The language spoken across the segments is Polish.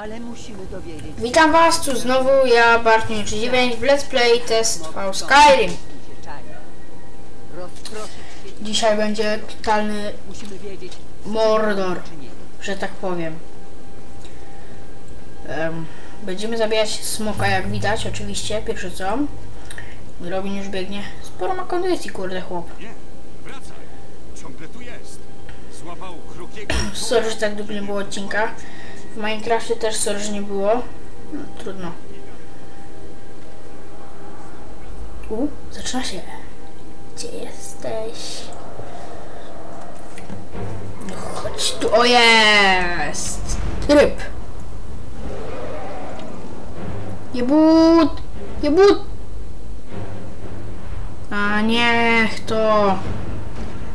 Ale musimy dowiedzieć Witam was, tu znowu ja, Bartniucz9 w Let's Play Test V Skyrim. Dzisiaj będzie totalny Mordor, że tak powiem. Em, będziemy zabijać smoka, jak widać, oczywiście, pierwsze co. Robin już biegnie. Sporo ma kondycji, kurde chłop. Nie, wracaj. Ciągle tu jest. Złapał krukiego. Sorry, że tak długo nie było odcinka. W Minecrafcie też sorry, że nie było. No, trudno. U, zaczyna się. Gdzie jesteś? No chodź tu. O jest! Ryb. Jebut! Jebut! A niech to.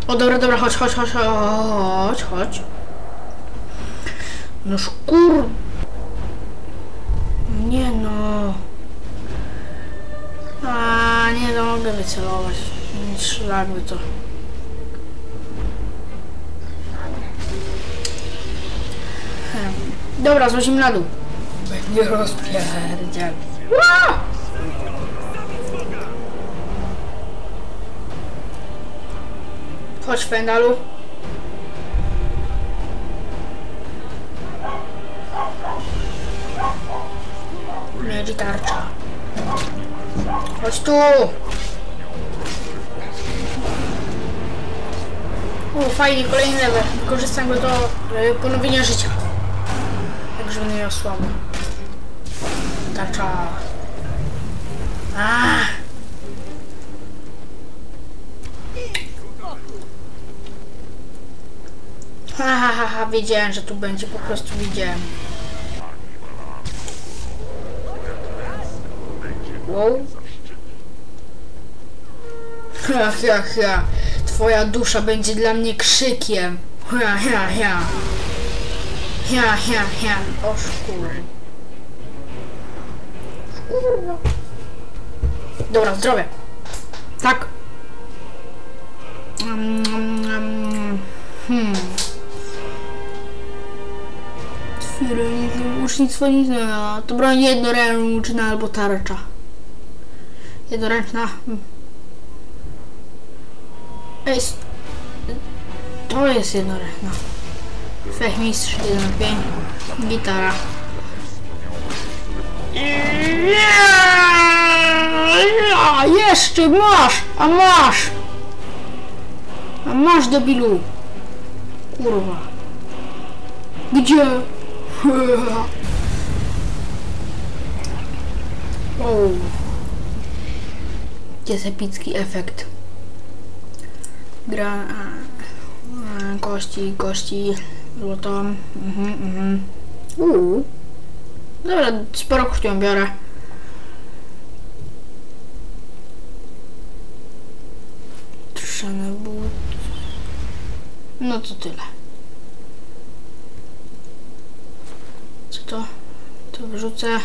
O dobra, dobra, chodź, chodź, chodź, chodź, chodź. No szkur... Nie no. A nie no, mogę wycelować. Szlakby to. Hem. Dobra, złazimy na dół. Będzie rozpierdziel. Chodź, Fendalu. Miedzi tarcza. Chodź tu! O, fajnie, kolejny level. Wykorzystam go do e, ponowienia życia. Także będę miał słabo. Tarcza. A! Ha, ha, ha, ha, wiedziałem, że tu będzie, po prostu wiedziałem. Wow. Ha, ha, ha. Twoja dusza będzie dla mnie krzykiem. Ha, ha, ha. Ha, ha, ha. O szkur. Dobra, zdrowie. Tak. Mm, mm. Hmm. Twirenizm, ucznictwo nic nie. To broń jednoręczna albo tarcza. Jednoręczna. Hmm. Jest. To jest jednoręczna. Fechmistrz 1 na 5. Gitara. Ja, jeszcze masz! A masz! A masz debilu! Kurwa. Gdzie? O. Jest epicki efekt. Gra... Kości, kości, złoto. Mhm, mhm. Uuu. Dobra, sporo kością biorę. Trzane but. No to tyle. Co to? To wyrzucę.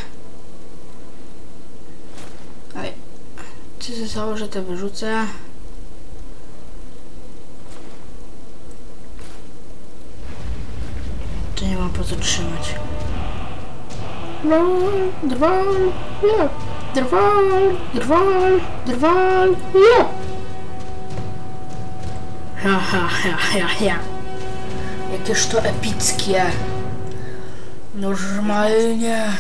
Co się założę, to wyrzucę. To nie mam po co trzymać. Drwal, drwal, ja. Drwal, drwal, drwal, ja. Ha, ha, ha, ha, ha. Jakież to epickie. Normalnie.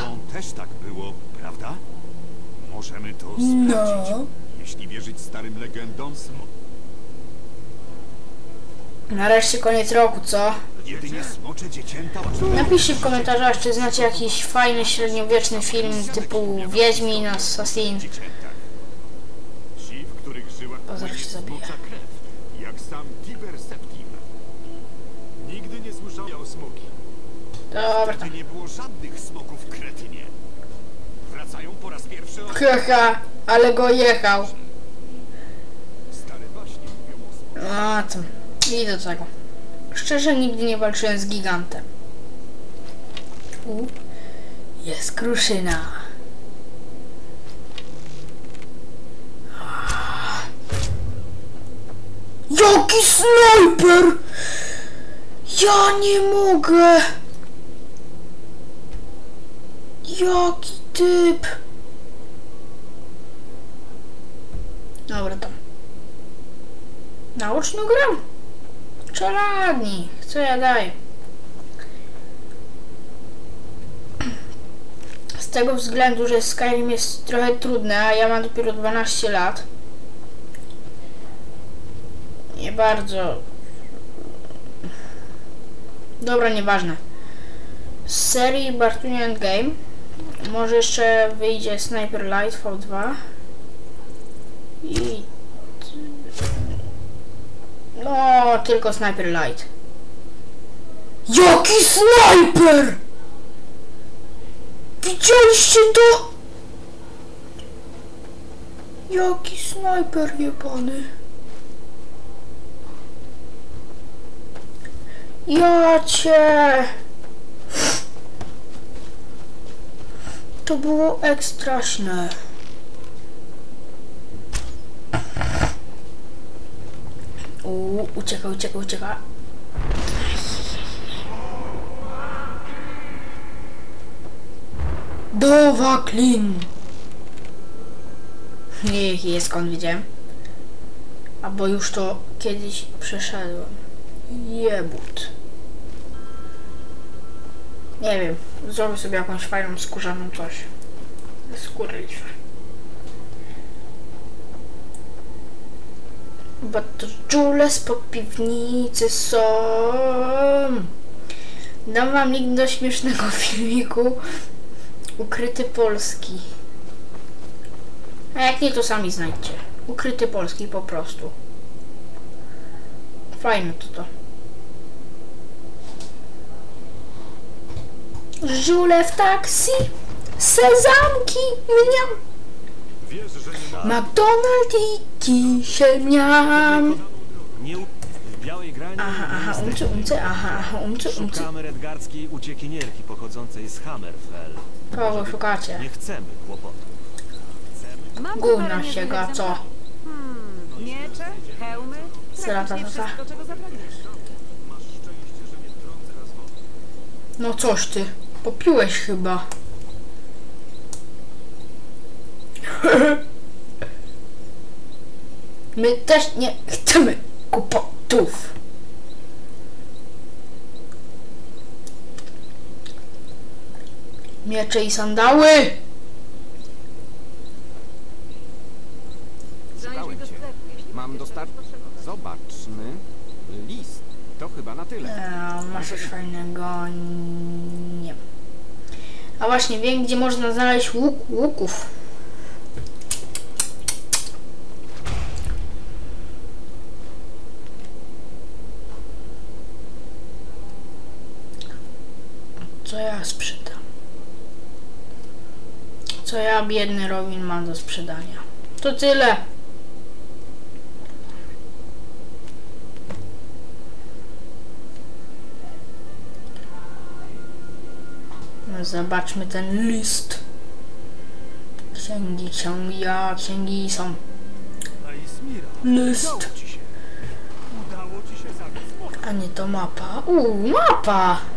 Bo też tak było, prawda? To No. sprawdzić. Jeśli wierzyć starym legendom, Nareszcie koniec roku, co? jedynie smocze dziecięta Napiszcie w komentarzach, czy znacie jakiś fajny, średniowieczny film typu Wiedźmin, Assassin. dzieciętach. Ci, w których żyła Pozor się krew, jak sam Tiber Septim. Nigdy nie słyszałem o smoki. Dobra, nie było żadnych smoków w Kretynie. Wracają po raz pierwszy od... Haha, ale go jechał. A tam. I do tego. Szczerze nigdy nie walczyłem z gigantem. U. Jest kruszyna. Jaki snajper! Ja nie mogę! Jaki typ! Dobra, tam. Nauczną grę. Czeladni. Co ja daję? Z tego względu, że Skyrim jest trochę trudne, a ja mam dopiero 12 lat. Nie bardzo. Dobra, nieważne. Z serii Bartunian Game może jeszcze wyjdzie Sniper Light V2 i no, tylko Sniper Light. Jaki snajper! Widzieliście to? Jaki snajper jebany. Ja cię. To było ekstraśne. Ucieka, ucieka, ucieka. Dowa Klin. Nie wie skąd widziałem. Albo już to kiedyś przeszedłem. Jebut. Nie wiem, zrobię sobie jakąś fajną skórzaną coś. Skóry liczę. Bo to czule spod piwnicy są. Dam wam link do śmiesznego filmiku Ukryty Polski. A jak nie, to sami znajdźcie. Ukryty Polski po prostu. Fajne to to. Żule w taksi, sezamki, mniam. Wiesz, że nie ma... McDonald i kisiel miam. Aha, aha, jesteśmy. umcy, aha, aha, umcy, umcy. Szukamy redgardzkiej uciekinierki pochodzącej z Hammerfell. Kogo szukacie? Nie chcemy kłopotów. Gówno się ga, co? Hmm, miecze, hełmy, tata. wszystko, czego zapragniesz. No coś ty, popiłeś chyba. My też nie chcemy kłopotów. Miecze i sandały! Mam będziesz dostar... czegoś potrzebować. Zobaczmy. List. To chyba na tyle. Eee, masz coś fajnego? Nie. A właśnie, wiem gdzie można znaleźć łuk, łuków. Co ja sprzedam? Co ja, biedny Robin, mam do sprzedania? To tyle. Zobaczmy ten list. Księgi, księgi, ja, księgi są. List. A nie to mapa. Uuu, mapa!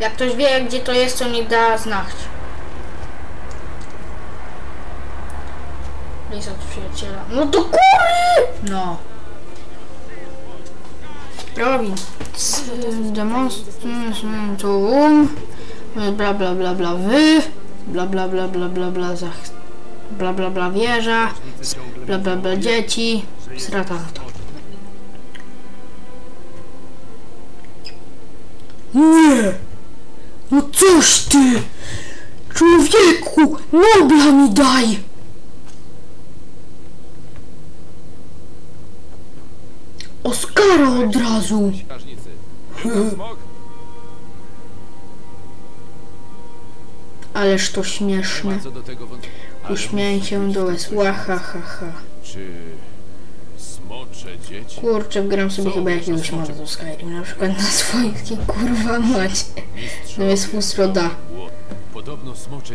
Jak ktoś wie, gdzie to jest, to niech da znać. List od przyjaciela. No do góry! No. Robin. Demonstrum. Bla bla bla bla wy. Bla bla bla bla bla bla za. Bla bla bla wieża. Bla bla bla dzieci. Srata No coś ty! Człowieku! Nobla mi daj! Oskara od razu! Smok? Ależ to śmieszne. Uśmiałem się do łez. ha ha ha. Czy... Kurczę, gram sobie chyba jakiegoś moda do Skyrim, na przykład na swoich kurwa macie. No jest fusroda. Podobno smocze...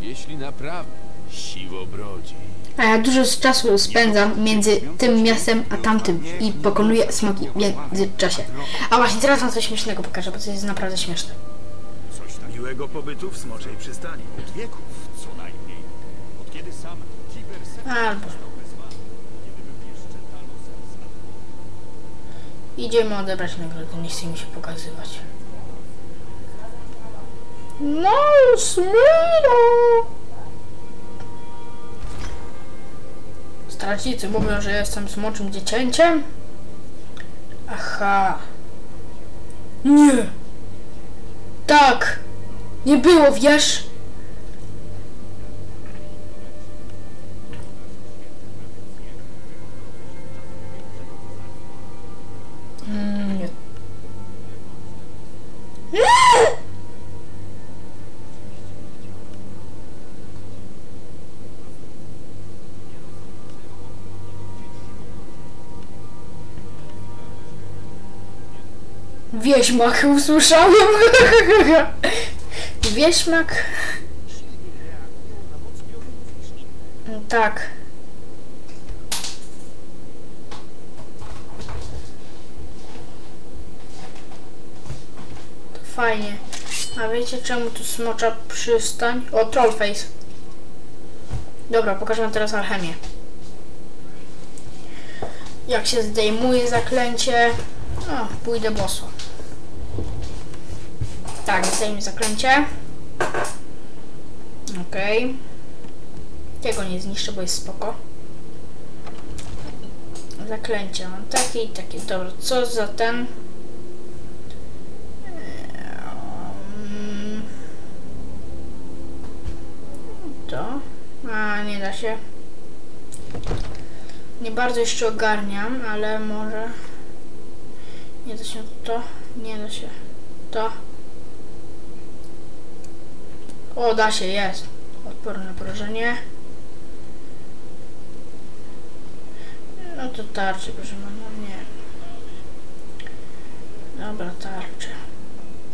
Jeśli naprawdę siwo brodzi. A ja dużo z czasu spędzam między tym miastem a tamtym i pokonuję smoki w międzyczasie. A właśnie, teraz wam coś śmiesznego pokażę, bo to jest naprawdę śmieszne. Coś miłego pobytu w Smoczej Przystani. Od wieków, co najmniej. Od kiedy sam Tiber Idziemy odebrać nagrodę, nie chce mi się pokazywać. No, Smiro! Strażnicy mówią, że jestem smoczym dziecięciem? Aha. Nie! Tak! Nie było, wiesz? Wieśmak usłyszałem. Wieśmak. Tak. To fajnie. A wiecie czemu tu smocza przystań? O, Trollface. Dobra, pokażę wam teraz alchemię. Jak się zdejmuje zaklęcie. O, pójdę boso. Tak, zdejmę zaklęcie. Okej. Tego nie zniszczę, bo jest spoko. Zaklęcie mam takie i takie. Dobra, co za ten? To? A, nie da się. Nie bardzo jeszcze ogarniam, ale może... Nie da się to, nie da się to. O, da się, jest. Odporne porażenie. No to tarczy, proszę pana, nie. Dobra, tarczy.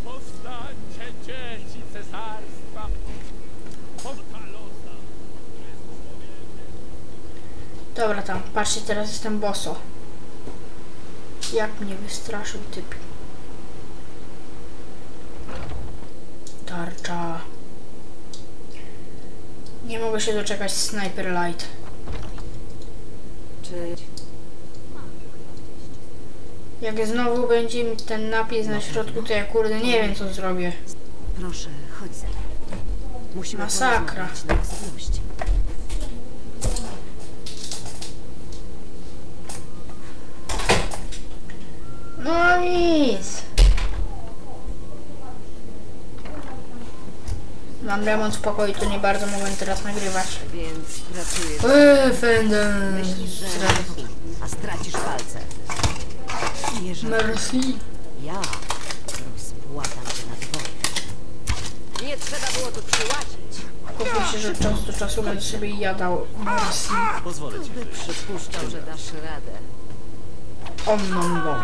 Powstańcie, dzieci cesarstwa! Dobra tam, patrzcie, teraz jestem boso. Jak mnie wystraszył typ. Tarcza. Nie mogę się doczekać Sniper Light. Czy... Jak znowu będzie mi ten napis na środku, to ja kurde nie wiem co zrobię. Proszę, chodź. Musimy Masakra. No nic. Mam remont w pokoju, to nie bardzo mogę teraz nagrywać. Więc pracujesz... Eee, Fender. Myślisz, że... A stracisz palce. Jeżeli Merci. ja rozpłatam cię na dwoje. Nie trzeba było tu przyłazić. Kupię się, że od czasu do czasu będę sobie jadał Merci. Pozwolę ci przypuszczał, że dasz radę. Om nom nom.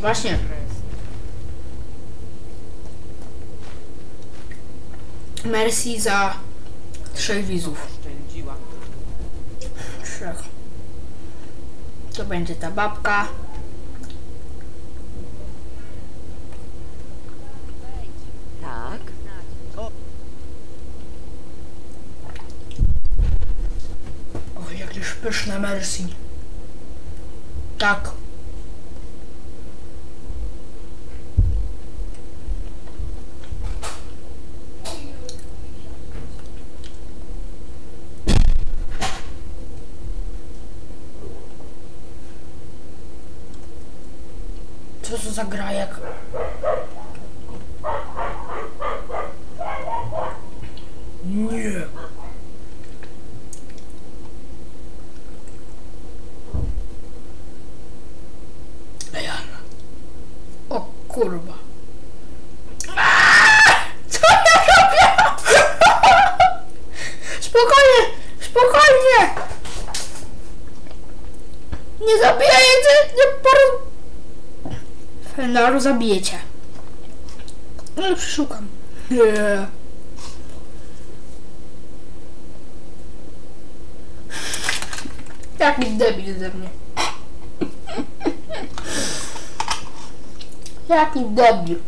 Właśnie. Merci za trzech widzów. Trzech. To będzie ta babka. Tak? O, jakieś pyszne Merci. Tak. Co to za grajek? Nie. Jan. O kurwa. Co ja robię? Spokojnie, spokojnie. Nie zabijajcie, nie Naru zabije cię. No, ale przeszukam. Eee. Yeah. Taki debil ze mnie. Jaki debil.